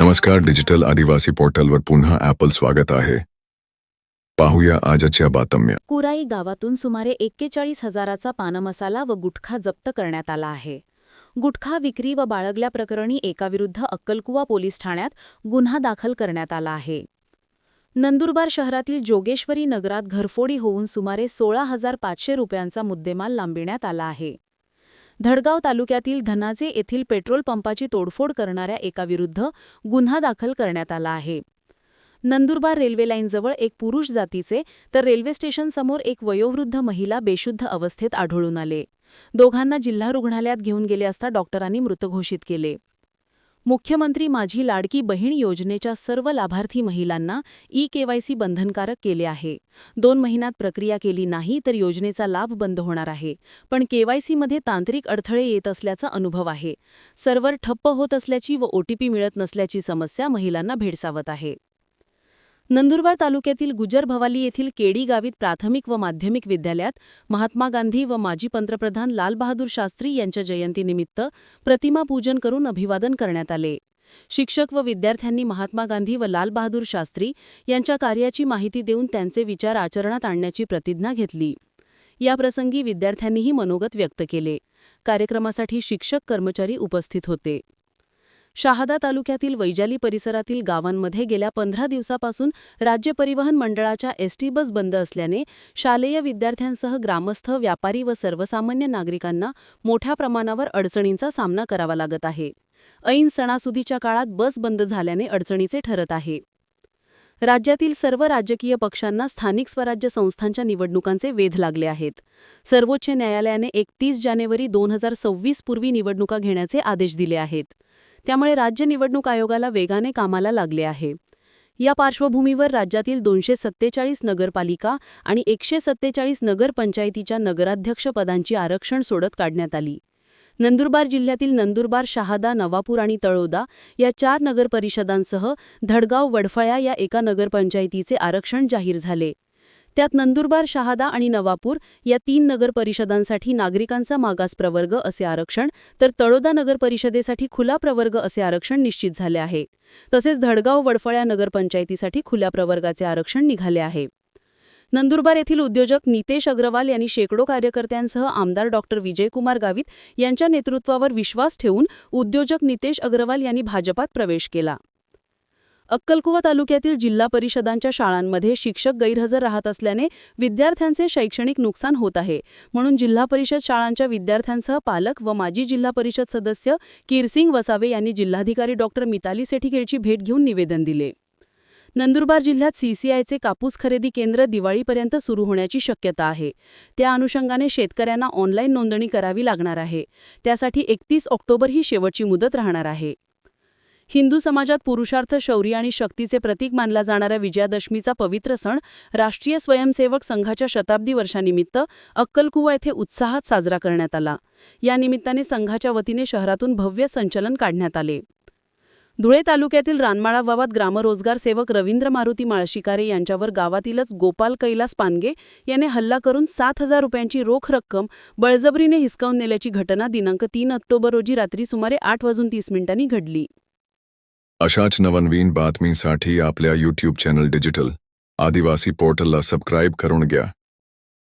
नमस्कार डिजिटल आदिवासी पोर्टलवर पुन्हा ॲपल स्वागत आहे. पाहूया आजच्या बातम्या. कुराई गावातून सुमारे एक्केचाळीस हजाराचा पानमसाला व गुटखा जप्त करण्यात आला आहे. गुटखा विक्री व बाळगल्याप्रकरणी एकाविरुद्ध अक्कलकुवा पोलीस ठाण्यात गुन्हा दाखल करण्यात आला आहे. नंदुरबार शहरातील जोगेश्वरी नगरात घरफोडी होऊन सुमारे सोळा हजार पाचशे रुपयांचा मुद्देमाल लांबिण्यात आला आहे. धडगाव तालुक्यातील धनाजे येथील पेट्रोल पंपाची तोडफोड करणाऱ्या एकाविरुद्ध गुन्हा दाखल करण्यात आला आहे. नंदुरबार रेल्वे लाईनजवळ एक पुरुष जातीचे तर रेल्वे स्टेशनसमोर एक वयोवृद्ध महिला बेशुद्ध अवस्थेत आढळून आले. दोघांना जिल्हा रुग्णालयात घेऊन गेले असता डॉक्टरांनी मृत घोषित केले. मुख्यमंत्री माझी लाडकी बहीण योजनेच्या सर्व लाभार्थी महिलांना ई केवायसी बंधनकारक केले आहे. दोन महिन्यात प्रक्रिया केली नाही तर योजनेचा लाभ बंद होणार आहे. पण केवायसीमध्ये तांत्रिक अडथळे येत असल्याचा अनुभव आहे. सर्व्हर ठप्प होत असल्याची व ओटीपी मिळत नसल्याची समस्या महिलांना भेडसावत आहे. नंदुरबार तालुक्यातील गुजर भवाली येथील केडी गावीत प्राथमिक व माध्यमिक विद्यालयात महात्मा गांधी व माजी पंतप्रधान लालबहादूर शास्त्री यांच्या जयंतीनिमित्त प्रतिमा पूजन करून अभिवादन करण्यात आले. शिक्षक व विद्यार्थ्यांनी महात्मा गांधी व लालबहादूर शास्त्री यांच्या कार्याची माहिती देऊन त्यांचे विचार आचरणात आणण्याची प्रतिज्ञा घेतली. याप्रसंगी विद्यार्थ्यांनीही मनोगत व्यक्त केले. कार्यक्रमासाठी शिक्षक कर्मचारी उपस्थित होते. शहादा तालुक्यातील वैजाली परिसरातील गावांमध्ये गेल्या पंधरा दिवसापासून राज्य परिवहन मंडळाच्या एसटी बस बंद असल्याने शालेय विद्यार्थ्यांसह ग्रामस्थ व्यापारी व सर्वसामान्य नागरिकांना मोठ्या प्रमाणावर अडचणींचा सामना करावा लागत आहे. ऐन सणासुदीच्या काळात बस बंद झाल्याने अडचणीचे ठरत आहे. राज्यातील सर्व राजकीय पक्षांना स्थानिक स्वराज्य संस्थांच्या निवडणुकांचे वेध लागले आहेत. सर्वोच्च न्यायालयाने एकतीस जानेवारी दोन हजार सव्वीस पूर्वी निवडणुका घेण्याचे आदेश दिले आहेत. त्यामुळे राज्य निवडणूक आयोगाला वेगाने कामाला लागले आहे. या पार्श्वभूमीवर राज्यातील दोनशे सत्तेचाळीस नगरपालिका आणि एकशे सत्तेचाळीस नगरपंचायतीच्या नगराध्यक्षपदांची आरक्षण सोडत काढण्यात आली. नंदुरबार जिल्ह्यातील नंदुरबार शहादा नवापूर आणि तळोदा या चार नगरपरिषदांसह धडगाव वडफळ्या या एका नगरपंचायतीचे आरक्षण जाहीर झाले. त्यात नंदुरबार शहादा आणि नवापूर या तीन नगरपरिषदांसाठी नागरिकांचा मागास प्रवर्ग असे आरक्षण तर तळोदा नगरपरिषदेसाठी खुला प्रवर्ग असे आरक्षण निश्चित झाले आहे. तसेच धडगाव वडफळ्या नगरपंचायतीसाठी खुल्या प्रवर्गाचे आरक्षण निघाले आहे. नंदुरबार येथील उद्योजक नितेश अग्रवाल यांनी शेकडो कार्यकर्त्यांसह आमदार डॉक्टर विजयकुमार गावित यांच्या नेतृत्वावर विश्वास ठेवून उद्योजक नितेश अग्रवाल यांनी भाजपात प्रवेश केला. अक्कलकुवा तालुक्यातील जिल्हा परिषदांच्या शाळांमध्ये शिक्षक गैरहजर राहत असल्याने विद्यार्थ्यांचे शैक्षणिक नुकसान होत आहे. म्हणून जिल्हा परिषद शाळांच्या विद्यार्थ्यांसह पालक व माजी जिल्हा परिषद सदस्य किरसिंग वसावे यांनी जिल्हाधिकारी डॉक्टर मिताली सेठिकेळची भेट घेऊन निवेदन दिले. नंदुरबार जिल्ह्यात सीसीआयचे कापूस खरेदी केंद्र दिवाळीपर्यंत सुरू होण्याची शक्यता आहे. त्या अनुषंगाने शेतकऱ्यांना ऑनलाईन नोंदणी करावी लागणार आहे. त्यासाठी एकतीस ऑक्टोबर ही शेवटची मुदत राहणार आहे. हिंदू समाजात पुरुषार्थ शौर्य आणि शक्तीचे प्रतीक मानला जाणाऱ्या विजयादशमीचा पवित्र सण राष्ट्रीय स्वयंसेवक संघाच्या शताब्दी वर्षानिमित्त अक्कलकुवा येथे उत्साहात साजरा करण्यात आला. या निमित्ताने संघाच्या वतीने शहरातून भव्य संचलन काढण्यात आले. धुळे तालुक्यातील रानमाळा गावात ग्रामरोजगार सेवक रवींद्र मारुती माळशिकारे यांच्यावर गावातीलच गोपाल कैलास पानगे याने हल्ला करून सात हजार रुपयांची रोख रक्कम बळजबरीने हिसकावून नेल्याची घटना दिनांक तीन ऑक्टोबर रोजी रात्री सुमारे आठ वाजून तीस मिनिटांनी घडली. अशाच नवनवीन बातमीसाठी आपल्या यूट्यूब चॅनल डिजिटल आदिवासी पोर्टलला सबस्क्राईब करून घ्या.